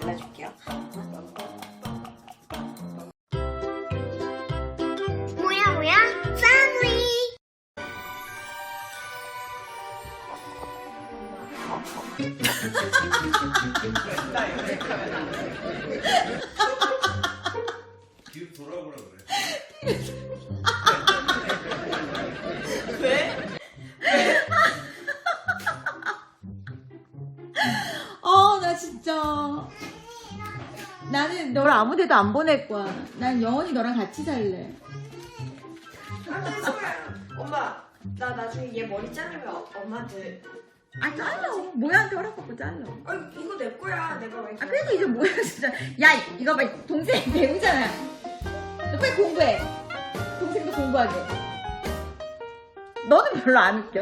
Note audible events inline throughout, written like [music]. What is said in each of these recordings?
달라줄게요. 뭐야 뭐야 패밀리 [laughs] 너를 아무 데도 안 보낼 거야. 난 영원히 너랑 같이 살래. 엄마, 나 나중에 얘 머리 자르면 어- 엄마한테. 아, 잘라. 모양도 허락받고 잘라. 아 이거 내 거야. 내가 왜? 아, 그래도 이제 뭐야, 진짜. 야, 이거 봐. 동생 배우잖아. 너 빨리 공부해. 동생도 공부하게. 너는 별로 안 웃겨.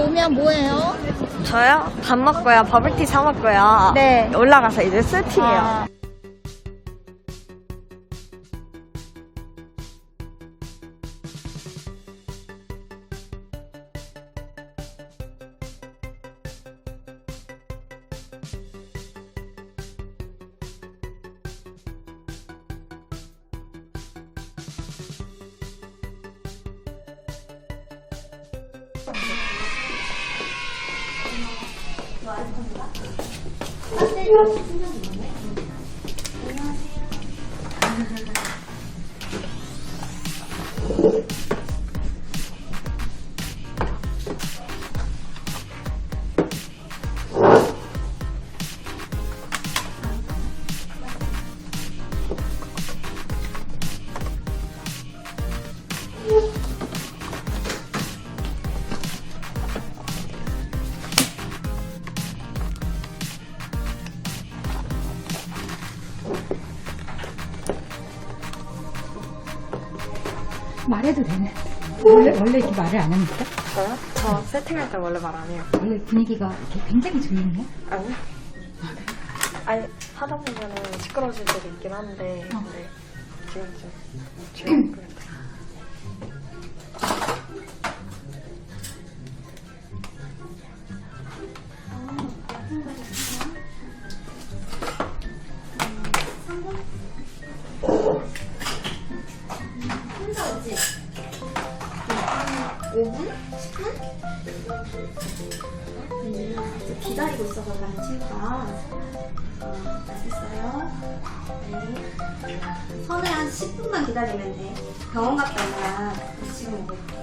오면 뭐해요? 저요? 밥 먹고요. 버블티 사 먹고요. 네. 올라가서 이제 세팅해요. 아, 안 합니다. 사실 말해도 되네. 원래, 원래 이렇게 말을 안 합니까? 저요? 저 세팅할 때 원래 말 안 해요. 원래 분위기가 이렇게 굉장히 조용해요? 아니? 아니, 하다 보면은 시끄러워질 때도 있긴 한데, 어. 근데 지금 좀 조용히 끓여요. 기 친구가 어, 맛있어요 네 선에 한 10분만 기다리면 돼 병원 갔다 오면 지금 먹을게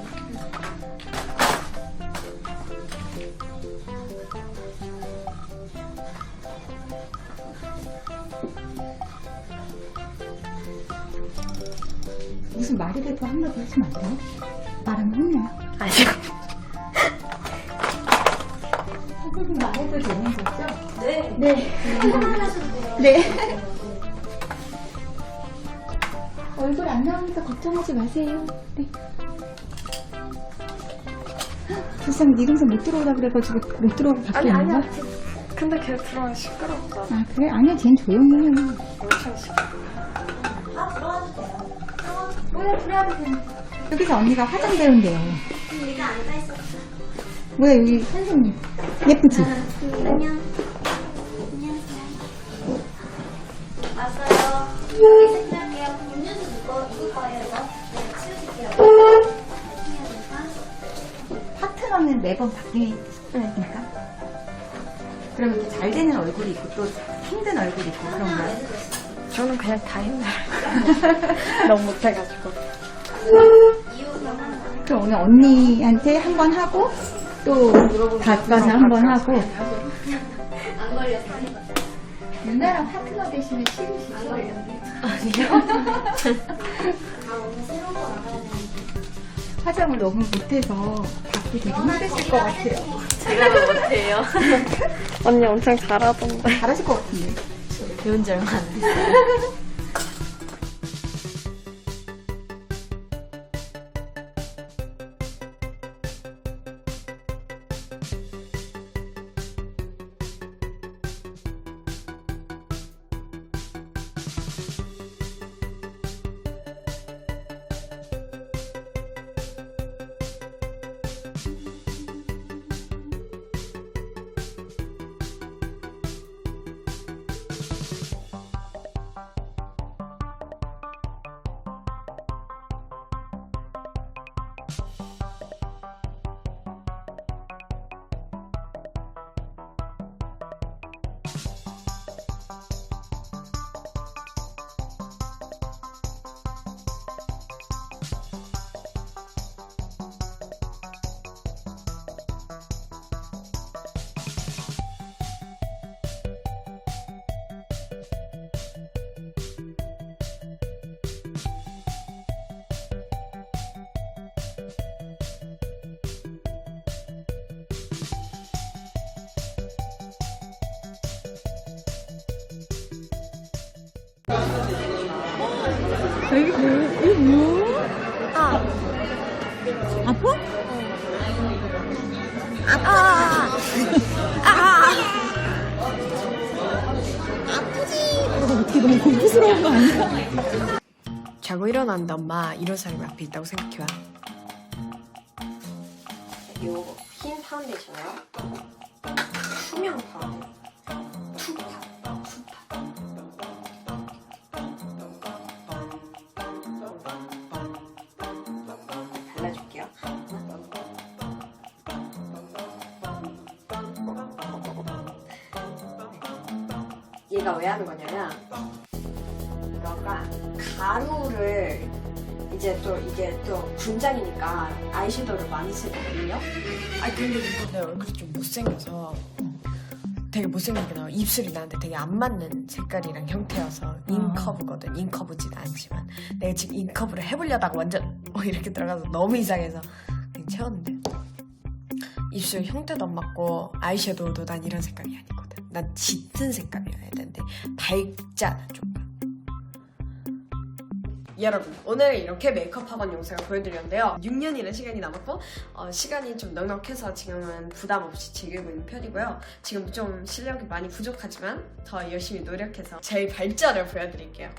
무슨 말이라도 한마디 하시면 안 돼요? 말하면 혼나요? 아니요. 선생님 말해도 되는 거죠? 네 네. 돼요 네. 얼굴 안 나오니까 걱정하지 마세요. 네. 불쌍해, 네 동생 못 들어오라 그래가지고 못 들어오고 밖에 아니, 있는 아니야. 거야? 근데 걔 들어오면 시끄럽다. 아, 그래? 아니야, 쟨 조용히 해. 엄청 시끄러워. 다 들어와도 돼요 뭐야, 들어와도 돼. 여기서 언니가 화장 배운대요. 뭐야, 여기 선생님. 예쁘지? 안녕 안녕하세요 왔어요 여기 세팅할게요 음료수 누구, 누구 거예요 이거? 네 치우실게요 세팅해야 될까? 파트너는 매번 바뀌니까. 그럼 이렇게 잘 되는 얼굴이 있고 또 힘든 얼굴이 있고 그런 하나 거야? 왜 들으셨어요? 저는 그냥 다 힘들어요. [laughs] 너무 못해가지고. 이유 경험은 그럼 오늘 언니한테 한 번 하고 또 가까서 한번 하고 안 걸려서 유나랑 파트너 되시면 싫으시죠? 되는데 화장을 너무 못해서 받기 되게 힘드실 것 같아요. 제가 더 못해요. [laughs] 언니 엄청 잘하던데. 잘하실 것 같은데. 배운 지 얼마 안 됐어요. [laughs] 여기 뭐, 이거 뭐? 아, 아파? 아, 아, 어, 어떻게 너무 공포스러운 거 아니야? 자고 일어난다 엄마 이런 사람이 앞에 있다고 생각해봐. 요흰 파운데이션이요. 투명 파운데이션. 얘가 왜 하는 거냐면 이거가 가루를 이제 또 이게 또 군장이니까 아이섀도우를 많이 쓰거든요. 아 근데 이거 내 얼굴이 좀 못생겨서 되게 못생기게 나와. 입술이 나한테 되게 안 맞는 색깔이랑 형태여서 인커브거든. 인커브지는 않지만. 내가 지금 인커브를 해보려다가 완전 어, 이렇게 들어가서 너무 이상해서 그냥 채웠는데. 입술 형태도 안 맞고 아이섀도우도 난 이런 색깔이 아니거든 난 짙은 색깔이어야 되는데 밝잖아 조금 여러분 오늘 이렇게 메이크업 학원 영상을 보여드렸는데요. 6년이라는 시간이 남았고 어, 시간이 좀 넉넉해서 지금은 부담 없이 즐기고 있는 편이고요. 지금 좀 실력이 많이 부족하지만 더 열심히 노력해서 제 발전을 보여드릴게요.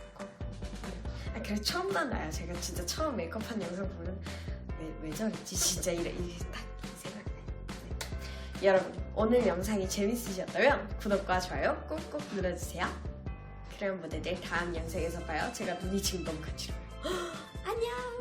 아, 그래 처음 만나요. 제가 진짜 처음 메이크업한 영상 보면 왜, 왜 저랬지? 진짜 이래 이게 딱 생각나요 네. 여러분 오늘 영상이 재밌으셨다면 구독과 좋아요 꾹꾹 눌러주세요 그럼 모두들 다음 영상에서 봐요. 제가 눈이 지금 너무 간지러워요. 안녕!